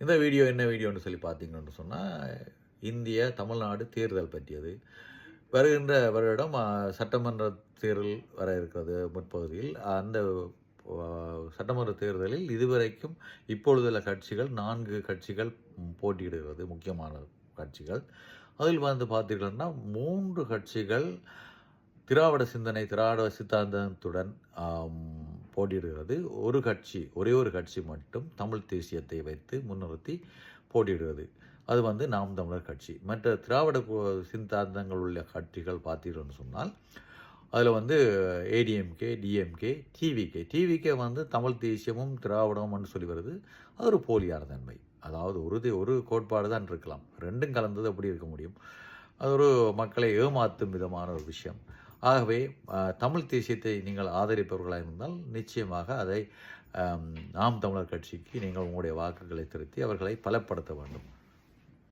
இந்த வீடியோ என்ன வீடியோன்னு சொல்லி பார்த்தீங்கன்னு சொன்னால் இந்திய தமிழ்நாடு தேர்தல் பற்றியது. வருகின்ற வருடம் சட்டமன்ற தேர்தல் வர இருக்கிறது முற்பகுதியில். அந்த சட்டமன்ற தேர்தலில் இதுவரைக்கும் இப்பொழுதுள்ள கட்சிகள் நான்கு கட்சிகள் போட்டியிடுகிறது முக்கியமான கட்சிகள். அதில் வந்து பார்த்தீர்கள்னா மூன்று கட்சிகள் திராவிட சிந்தனை திராவிட சித்தாந்தத்துடன் போட்டியிடுகிறது. ஒரு கட்சி ஒரே ஒரு கட்சி மட்டும் தமிழ் தேசியத்தை வைத்து முன்னிறுத்தி போட்டியிடுகிறது. அது வந்து நாம் தமிழர் கட்சி. மற்ற திராவிட சிந்தாந்தங்கள் சித்தாந்தங்கள் உள்ள கட்சிகள் பார்த்தீங்கன்னு சொன்னால் அதில் வந்து ஏடிஎம்கே டிஎம்கே டிவிகே டிவிகே வந்து தமிழ் தேசியமும் திராவிடமும்னு சொல்லி வருது. அது ஒரு போலியான தன்மை. அதாவது ஒரு ஒரு கோட்பாடு தான் இருக்கலாம். ரெண்டும் கலந்தது எப்படி இருக்க முடியும்? அது ஒரு மக்களை ஏமாற்றும் விதமான ஒரு விஷயம். ஆகவே தமிழ் தேசியத்தை நீங்கள் ஆதரிப்பவர்களாக இருந்தால் நிச்சயமாக அதை நாம் தமிழர் கட்சிக்கு நீங்கள் உங்களுடைய வாக்குகளை திருத்தி அவர்களை பலப்படுத்த வேண்டும்.